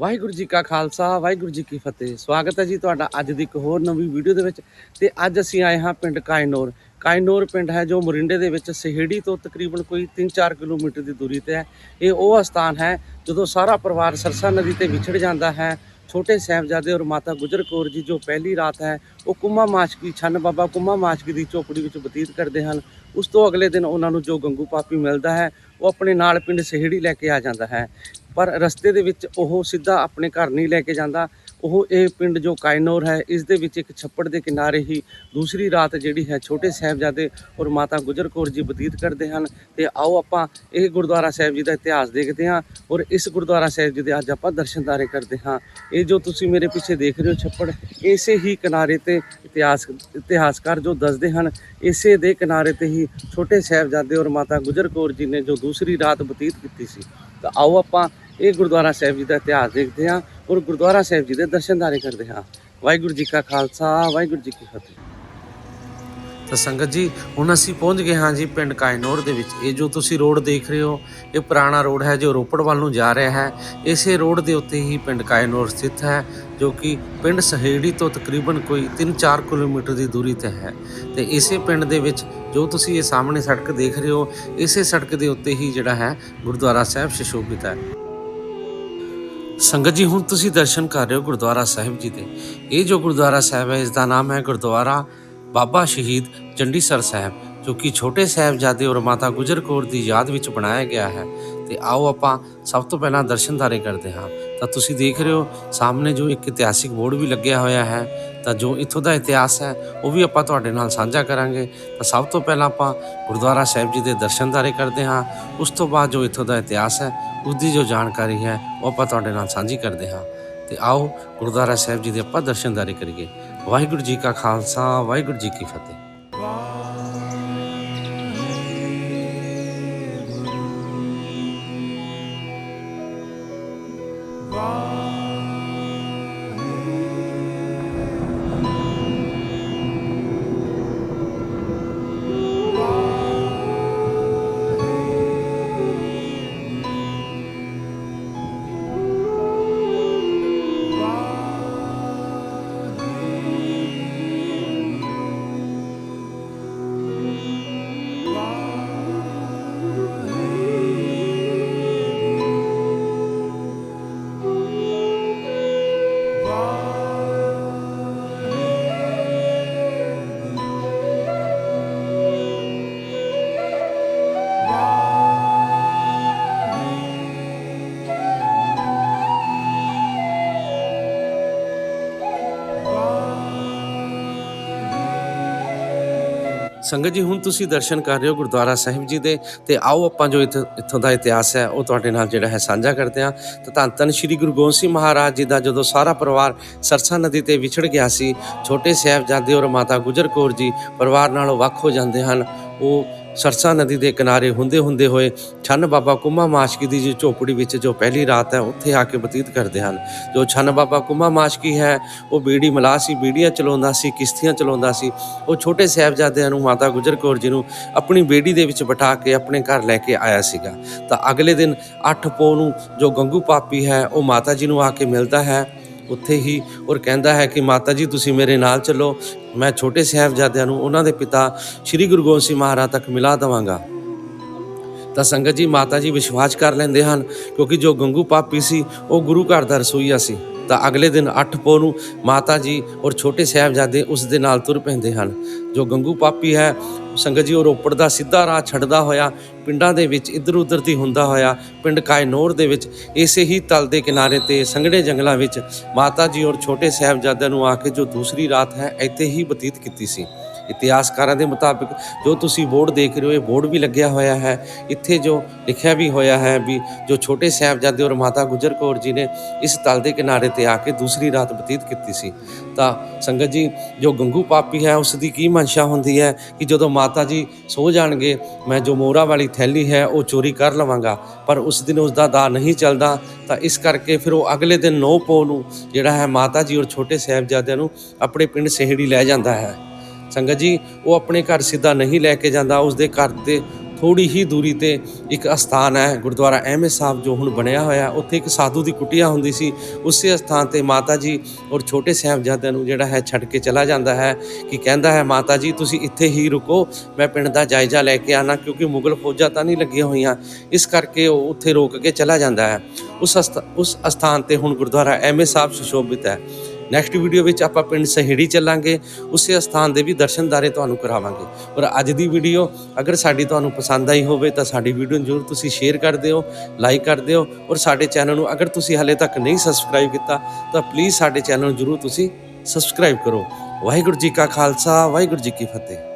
ਵਾਹਿਗੁਰੂ ਜੀ ਕਾ ਖਾਲਸਾ, ਵਾਹਿਗੁਰੂ ਜੀ ਕੀ ਫਤਿਹ। ਸਵਾਗਤ ਹੈ ਜੀ ਤੁਹਾਡਾ ਅੱਜ ਦੀ ਇੱਕ ਹੋਰ ਨਵੀਂ ਵੀਡੀਓ ਦੇ ਵਿੱਚ। ਤੇ ਅੱਜ ਅਸੀਂ ਆਏ ਹਾਂ ਪਿੰਡ ਕਾਇਨੌਰ। ਕਾਇਨੌਰ ਪਿੰਡ ਹੈ ਜੋ ਮੋਰਿੰਡੇ ਦੇ ਵਿੱਚ ਸਹੇੜੀ ਤੋਂ ਤਕਰੀਬਨ ਕੋਈ 3-4 ਕਿਲੋਮੀਟਰ ਦੀ ਦੂਰੀ ਤੇ ਹੈ। ਇਹ ਉਹ ਸਥਾਨ ਹੈ ਜਦੋਂ ਸਾਰਾ ਪਰਿਵਾਰ ਸਰਸਾ ਨਦੀ ਤੇ ਵਿਛੜ ਜਾਂਦਾ ਹੈ। ਛੋਟੇ ਸਾਹਿਬਜ਼ਾਦੇ ਔਰ ਮਾਤਾ ਗੁਜਰ ਕੌਰ ਜੀ ਜੋ ਪਹਿਲੀ ਰਾਤ ਹੈ, ਉਹ ਕੁੰਮਾ ਮਾਸ਼ਕੀ ਛੰਨ ਬਾਬਾ ਕੁੰਮਾ ਮਾਸ਼ਕੀ ਦੀ ਝੋਪੜੀ ਵਿੱਚ ਬਤੀਤ ਕਰਦੇ ਹਨ। ਉਸ ਤੋਂ ਅਗਲੇ ਦਿਨ ਉਹਨਾਂ ਨੂੰ ਜੋ ਗੰਗੂ ਪਾਪੀ ਮਿਲਦਾ ਹੈ, ਉਹ ਆਪਣੇ ਨਾਲ ਪਿੰਡ ਸਹੇੜੀ ਲੈ ਕੇ ਆ ਜਾਂਦਾ ਹੈ। ਪਰ ਰਸਤੇ ਦੇ ਵਿੱਚ ਉਹ ਸਿੱਧਾ ਆਪਣੇ ਘਰ ਨਹੀਂ ਲੈ ਕੇ ਜਾਂਦਾ। ਉਹ ਇਹ ਪਿੰਡ ਜੋ ਕਾਇਨੌਰ ਹੈ, ਇਸ ਦੇ ਵਿੱਚ ਇੱਕ ਛੱਪੜ ਦੇ ਕਿਨਾਰੇ ਹੀ ਦੂਸਰੀ ਰਾਤ ਜਿਹੜੀ ਹੈ ਛੋਟੇ ਸਾਹਿਬਜ਼ਾਦੇ ਔਰ ਮਾਤਾ ਗੁਜਰ ਕੌਰ ਜੀ ਬਤੀਤ ਕਰਦੇ ਹਨ ਤੇ ਆਓ ਆਪਾਂ ਇਹ ਗੁਰਦੁਆਰਾ ਸਾਹਿਬ ਜੀ ਦਾ ਇਤਿਹਾਸ ਦੇਖਦੇ ਹਾਂ ਔਰ ਇਸ ਗੁਰਦੁਆਰਾ ਸਾਹਿਬ ਜੀ ਦੇ ਅੱਜ ਆਪਾਂ ਦਰਸ਼ਨਦਾਰੇ ਕਰਦੇ ਹਾਂ। ਇਹ ਜੋ ਤੁਸੀਂ ਮੇਰੇ ਪਿੱਛੇ ਦੇਖ ਰਹੇ ਹੋ ਛੱਪੜ, ਇਸੇ ਹੀ ਕਿਨਾਰੇ ਤੇ ਇਤਿਹਾਸ, ਇਤਿਹਾਸਕਾਰ ਜੋ ਦੱਸਦੇ ਹਨ, ਇਸੇ ਦੇ ਕਿਨਾਰੇ ਤੇ ਹੀ ਛੋਟੇ ਸਾਹਿਬਜ਼ਾਦੇ ਔਰ ਮਾਤਾ ਗੁਜਰ ਕੌਰ ਜੀ ਨੇ ਜੋ ਦੂਸਰੀ ਰਾਤ ਬਤੀਤ ਕੀਤੀ ਸੀ। ਤਾਂ ਆਓ ਆਪਾਂ ਇਹ ਗੁਰਦੁਆਰਾ ਸਾਹਿਬ ਜੀ ਦਾ ਇਤਿਹਾਸ ਦੇਖਦੇ ਹਾਂ ਔਰ ਗੁਰਦੁਆਰਾ ਸਾਹਿਬ ਜੀ ਦੇ ਦਰਸ਼ਨਦਾਰੇ ਕਰਦੇ ਹਾਂ। ਵਾਹਿਗੁਰੂ ਜੀ ਕਾ ਖਾਲਸਾ, ਵਾਹਿਗੁਰੂ ਜੀ ਕੀ ਫਤਿਹ। ਤਾਂ ਸੰਗਤ ਜੀ, ਹੁਣ ਅਸੀਂ ਪਹੁੰਚ ਗਏ ਹਾਂ ਜੀ ਪਿੰਡ ਕਾਇਨੌਰ ਦੇ ਵਿੱਚ। ਇਹ ਜੋ ਤੁਸੀਂ ਰੋਡ ਦੇਖ ਰਹੇ ਹੋ, ਇਹ ਪੁਰਾਣਾ ਰੋਡ ਹੈ ਜੋ ਰੋਪੜ ਵੱਲ ਨੂੰ ਜਾ ਰਿਹਾ ਹੈ। ਇਸੇ ਰੋਡ ਦੇ ਉੱਤੇ ਹੀ ਪਿੰਡ ਕਾਇਨੌਰ ਸਥਿਤ ਹੈ, ਜੋ ਕਿ ਪਿੰਡ ਸਹੇੜੀ ਤੋਂ ਤਕਰੀਬਨ ਕੋਈ 3-4 ਕਿਲੋਮੀਟਰ ਦੀ ਦੂਰੀ ਤੇ ਹੈ। ਤੇ ਇਸੇ ਪਿੰਡ ਦੇ ਵਿੱਚ ਜੋ ਤੁਸੀਂ ਇਹ ਸਾਹਮਣੇ ਸੜਕ ਦੇਖ ਰਹੇ ਹੋ, ਇਸੇ ਸੜਕ ਦੇ ਉੱਤੇ ਹੀ ਜਿਹੜਾ ਹੈ ਗੁਰਦੁਆਰਾ ਸਾਹਿਬ ਸ਼ਿਸ਼ੋਭਿਤ ਹੈ। ਸੰਗਤ ਜੀ, ਹੁਣ ਤੁਸੀਂ ਦਰਸ਼ਨ ਕਰ ਰਹੇ ਹੋ ਗੁਰਦੁਆਰਾ ਸਾਹਿਬ ਜੀ ਦੇ। ਇਹ ਜੋ ਗੁਰਦੁਆਰਾ ਸਾਹਿਬ ਹੈ ਇਸ ਦਾ ਨਾਮ ਹੈ ਗੁਰਦੁਆਰਾ ਬਾਬਾ ਸ਼ਹੀਦ ਚੰਡੀਸਰ ਸਾਹਿਬ, ਜੋ ਕਿ ਛੋਟੇ ਸਾਹਿਬਜ਼ਾਦੇ ਔਰ ਮਾਤਾ ਗੁਜਰ ਕੌਰ ਦੀ ਯਾਦ ਵਿੱਚ ਬਣਾਇਆ ਗਿਆ ਹੈ। ਤੇ ਆਓ ਆਪਾਂ ਸਭ ਤੋਂ ਪਹਿਲਾਂ ਦਰਸ਼ਨਦਾਰੇ ਕਰਦੇ ਹਾਂ। ਤਾਂ ਤੁਸੀਂ ਦੇਖ ਰਹੇ ਹੋ, ਸਾਹਮਣੇ ਜੋ ਇੱਕ ਇਤਿਹਾਸਿਕ ਬੋਰਡ ਵੀ ਲੱਗਿਆ ਹੋਇਆ ਹੈ, ਤਾਂ ਜੋ ਇੱਥੋਂ ਦਾ ਇਤਿਹਾਸ ਹੈ, ਉਹ ਵੀ ਆਪਾਂ ਤੁਹਾਡੇ ਨਾਲ ਸਾਂਝਾ ਕਰਾਂਗੇ। ਤਾਂ ਸਭ ਤੋਂ ਪਹਿਲਾਂ ਆਪਾਂ ਗੁਰਦੁਆਰਾ ਸਾਹਿਬ ਜੀ ਦੇ ਦਰਸ਼ਨਦਾਰੇ ਕਰਦੇ ਹਾਂ। ਉਸ ਤੋਂ ਬਾਅਦ ਜੋ ਇੱਥੋਂ ਦਾ ਇਤਿਹਾਸ ਹੈ ਉਸ ਦੀ ਜੋ ਜਾਣਕਾਰੀ ਹੈ, ਉਹ ਆਪਾਂ ਤੁਹਾਡੇ ਨਾਲ ਸਾਂਝੀ ਕਰਦੇ ਹਾਂ। ਤੇ ਆਓ ਗੁਰਦੁਆਰਾ ਸਾਹਿਬ ਜੀ ਦੇ ਆਪਾਂ ਦਰਸ਼ਨਦਾਰੇ ਕਰੀਏ। ਵਾਹਿਗੁਰੂ ਜੀ ਕਾ ਖਾਲਸਾ, ਵਾਹਿਗੁਰੂ ਜੀ ਕੀ ਫਤਿਹ। ਸੰਗਤ ਜੀ, ਹੁਣ ਤੁਸੀਂ ਦਰਸ਼ਨ ਕਰ ਰਹੇ ਹੋ ਗੁਰਦੁਆਰਾ ਸਾਹਿਬ ਜੀ ਦੇ ਤੇ ਆਓ ਆਪਾਂ ਜੋ ਇੱਥ- ਇੱਥੋਂ ਦਾ ਇਤਿਹਾਸ ਹੈ, ਉਹ ਤੁਹਾਡੇ ਨਾਲ ਜਿਹੜਾ ਹੈ ਸਾਂਝਾ ਕਰਦੇ ਹਾਂ। ਤਾਂ ਧੰਨ ਧੰਨ ਸ੍ਰੀ ਗੁਰੂ ਗੋਬਿੰਦ ਸਿੰਘ ਮਹਾਰਾਜ ਜੀ ਦਾ ਜਦੋਂ ਸਾਰਾ ਪਰਿਵਾਰ ਸਰਸਾ ਨਦੀ ਤੇ ਵਿਛੜ ਗਿਆ ਸੀ, ਛੋਟੇ ਸਾਹਿਬਜ਼ਾਦੇ ਔਰ ਮਾਤਾ ਗੁਜਰ ਕੌਰ ਜੀ ਪਰਿਵਾਰ ਨਾਲੋਂ ਵੱਖ ਹੋ ਜਾਂਦੇ ਹਨ। ਉਹ ਸਰਸਾ ਨਦੀ ਦੇ ਕਿਨਾਰੇ ਹੁੰਦੇ ਹੁੰਦੇ ਹੋਏ ਛੰਨ ਬਾਬਾ ਕੁੰਮਾ ਮਾਸ਼ਕੀ ਦੀ ਜੀ ਝੋਪੜੀ ਵਿੱਚ ਜੋ ਪਹਿਲੀ ਰਾਤ ਹੈ, ਉੱਥੇ ਆ ਕੇ ਬਤੀਤ ਕਰਦੇ ਹਨ। ਜੋ ਛੰਨ ਬਾਬਾ ਕੁੰਮਾ ਮਾਸ਼ਕੀ ਹੈ, ਉਹ ਬੀੜੀ ਮਲਾ ਸੀ, ਬੀੜੀਆਂ ਚਲਾਉਂਦਾ ਸੀ, ਕਿਸ਼ਤੀਆਂ ਚਲਾਉਂਦਾ ਸੀ। ਉਹ ਛੋਟੇ ਸਾਹਿਬਜ਼ਾਦਿਆਂ ਨੂੰ ਮਾਤਾ ਗੁਜਰ ਕੌਰ ਜੀ ਨੂੰ ਆਪਣੀ ਬੇੜੀ ਦੇ ਵਿੱਚ ਬਿਠਾ ਕੇ ਆਪਣੇ ਘਰ ਲੈ ਕੇ ਆਇਆ ਸੀਗਾ। ਤਾਂ ਅਗਲੇ ਦਿਨ 8 ਪੋ ਨੂੰ ਜੋ ਗੰਗੂ ਪਾਪੀ ਹੈ, ਉਹ ਮਾਤਾ ਜੀ ਨੂੰ ਆ ਕੇ ਮਿਲਦਾ ਹੈ। ਉੱਥੇ ਹੀ ਔਰ ਕਹਿੰਦਾ ਹੈ ਕਿ ਮਾਤਾ ਜੀ, ਤੁਸੀਂ ਮੇਰੇ ਨਾਲ ਚੱਲੋ। ਮੈਂ ਛੋਟੇ ਸਾਹਿਬਜ਼ਾਦਿਆਂ ਨੂੰ ਉਹਨਾਂ ਦੇ ਪਿਤਾ ਸ੍ਰੀ ਗੁਰੂ ਗੋਬਿੰਦ ਸਿੰਘ ਮਹਾਰਾਜ ਤੱਕ ਮਿਲਾ ਦਵਾਂਗਾ। ਤਾਂ ਸੰਗਤ ਜੀ ਮਾਤਾ ਜੀ ਵਿਸ਼ਵਾਸ ਕਰ ਲੈਂਦੇ ਹਨ, ਕਿਉਂਕਿ ਜੋ ਗੰਗੂ ਪਾਪੀ ਸੀ, ਉਹ ਗੁਰੂ ਘਰ ਦਾ ਰਸੋਈਆ ਸੀ। ਤਾਂ ਅਗਲੇ ਦਿਨ 8 ਪੋ ਨੂੰ ਮਾਤਾ ਜੀ ਔਰ ਛੋਟੇ ਸਾਹਿਬਜ਼ਾਦੇ ਉਸ ਦੇ ਨਾਲ ਤੁਰ ਪੈਂਦੇ ਹਨ। ਜੋ ਗੰਗੂ ਪਾਪੀ ਹੈ, ਸੰਗਤ ਜੀ ਉਹ ਰੋਪੜ ਦਾ ਸਿੱਧਾ ਰਾਹ ਛੱਡਦਾ ਹੋਇਆ, ਪਿੰਡਾਂ ਦੇ ਵਿੱਚ ਇੱਧਰ ਉੱਧਰ ਦੀ ਹੁੰਦਾ ਹੋਇਆ, ਪਿੰਡ ਕਾਇਨੌਰ ਦੇ ਵਿੱਚ, ਇਸੇ ਹੀ ਤਲ ਦੇ ਕਿਨਾਰੇ ਤੇ ਸੰਘਣੇ ਜੰਗਲਾਂ ਵਿੱਚ ਮਾਤਾ ਜੀ ਔਰ ਛੋਟੇ ਸਾਹਿਬਜ਼ਾਦਿਆਂ ਨੂੰ ਆ ਕੇ ਜੋ ਦੂਸਰੀ ਰਾਤ ਹੈ, ਇੱਥੇ ਹੀ ਬਤੀਤ ਕੀਤੀ ਸੀ। ਇਤਿਹਾਸਕਾਰਾਂ ਦੇ ਮੁਤਾਬਿਕ ਜੋ ਤੁਸੀਂ ਬੋਰਡ ਦੇਖ ਰਹੇ ਹੋ, ਇਹ ਬੋਰਡ ਵੀ ਲੱਗਿਆ ਹੋਇਆ ਹੈ। ਇੱਥੇ ਜੋ ਲਿਖਿਆ ਵੀ ਹੋਇਆ ਹੈ ਵੀ ਜੋ ਛੋਟੇ ਸਾਹਿਬਜ਼ਾਦੇ ਔਰ ਮਾਤਾ ਗੁਜਰ ਕੌਰ ਜੀ ਨੇ ਇਸ ਤਲ ਦੇ ਕਿਨਾਰੇ ਤੇ ਆ ਕੇ ਦੂਸਰੀ ਰਾਤ ਬਤੀਤ ਕੀਤੀ ਸੀ। ਤਾਂ ਸੰਗਤ ਜੀ, ਜੋ ਗੰਗੂ ਪਾਪੀ ਹੈ, ਉਸ ਦੀ ਕੀ ਮਨਸ਼ਾ ਹੁੰਦੀ ਹੈ ਕਿ ਜਦੋਂ ਮਾਤਾ ਜੀ ਸੋ ਜਾਣਗੇ, ਮੈਂ ਜੋ ਮੋਹਰਾ ਵਾਲੀ ਥੈਲੀ ਹੈ, ਉਹ ਚੋਰੀ ਕਰ ਲਵਾਂਗਾ, ਪਰ ਉਸ ਦਿਨ ਉਸ ਦਾ ਦਾ ਨਹੀਂ ਚੱਲਦਾ, ਤਾਂ ਇਸ ਕਰਕੇ ਫਿਰ ਉਹ ਅਗਲੇ ਦਿਨ ਨੌ ਪੋ ਨੂੰ ਜਿਹੜਾ ਹੈ ਮਾਤਾ ਜੀ ਔਰ ਛੋਟੇ ਸਾਹਿਬਜ਼ਾਦਿਆਂ ਨੂੰ ਆਪਣੇ ਪਿੰਡ ਸਹਿੜੀ ਲੈ ਜਾਂਦਾ ਹੈ। ਸੰਗਤ ਜੀ, ਉਹ ਆਪਣੇ ਘਰ ਸਿੱਧਾ ਨਹੀਂ ਲੈ ਕੇ ਜਾਂਦਾ ਉਸ ਦੇ ਘਰ ਦੇ ਥੋੜੀ ਹੀ ਦੂਰੀ ਤੇ ਇੱਕ ਅਸਥਾਨ ਹੈ, ਗੁਰਦੁਆਰਾ ਅਹਿਮਦ ਸਾਹਿਬ ਜੋ ਹੁਣ ਬਣਿਆ ਹੋਇਆ ਉੱਥੇ ਇੱਕ ਸਾਧੂ ਦੀ ਕੁਟੀਆ ਹੁੰਦੀ ਸੀ, ਉਸੇ ਅਸਥਾਨ ਤੇ ਮਾਤਾ ਜੀ ਔਰ ਛੋਟੇ ਸਾਹਿਬਜ਼ਾਦਿਆਂ ਨੂੰ ਜਿਹੜਾ ਹੈ ਛੱਡ ਕੇ ਚਲਾ ਜਾਂਦਾ ਹੈ ਕਿ ਕਹਿੰਦਾ ਹੈ, ਮਾਤਾ ਜੀ, ਤੁਸੀਂ ਇੱਥੇ ਹੀ ਰੁਕੋ, ਮੈਂ ਪਿੰਡ ਦਾ ਜਾਇਜ਼ਾ ਲੈ ਕੇ ਆਣਾ ਕਿਉਂਕਿ ਮੁਗਲ ਫੌਜਾਂ ਤਾਂ ਨਹੀਂ ਲੱਗੀਆਂ ਹੋਈਆਂ। ਇਸ ਕਰਕੇ ਉਹ ਉੱਥੇ ਰੋਕ ਕੇ ਚਲਾ ਜਾਂਦਾ ਹੈ। ਉਸ ਅਸਥ- ਉਸ ਅਸਥਾਨ ਤੇ ਹੁਣ ਗੁਰਦੁਆਰਾ ਅਹਿਮਦ ਸਾਹਿਬ ਸੁਸ਼ੋਭਿਤ ਹੈ। ਨੈਕਸਟ ਵੀਡੀਓ ਵਿੱਚ ਆਪਾਂ ਪਿੰਡ ਸਹੇੜੀ ਚੱਲਾਂਗੇ, ਉਸੇ ਅਸਥਾਨ ਦੇ ਵੀ ਦਰਸ਼ਨਦਾਰੇ ਤੁਹਾਨੂੰ ਕਰਾਵਾਂਗੇ। ਔਰ ਅੱਜ ਦੀ ਵੀਡੀਓ ਅਗਰ ਸਾਡੀ ਤੁਹਾਨੂੰ ਪਸੰਦ ਆਈ ਹੋਵੇ ਤਾਂ ਸਾਡੀ ਵੀਡੀਓ ਨੂੰ ਜ਼ਰੂਰ ਤੁਸੀਂ ਸ਼ੇਅਰ ਕਰ ਦਿਓ ਲਾਈਕ ਕਰ ਦਿਓ ਔਰ ਸਾਡੇ ਚੈਨਲ ਨੂੰ ਅਗਰ ਤੁਸੀਂ ਹਾਲੇ ਤੱਕ ਨਹੀਂ ਸਬਸਕ੍ਰਾਈਬ ਕੀਤਾ, ਤਾਂ ਪਲੀਜ਼ ਸਾਡੇ ਚੈਨਲ ਨੂੰ ਜ਼ਰੂਰ ਤੁਸੀਂ ਸਬਸਕ੍ਰਾਈਬ ਕਰੋ। ਵਾਹਿਗੁਰੂ ਜੀ ਕਾ ਖਾਲਸਾ, ਵਾਹਿਗੁਰੂ ਜੀ ਕੀ ਫਤਿਹ।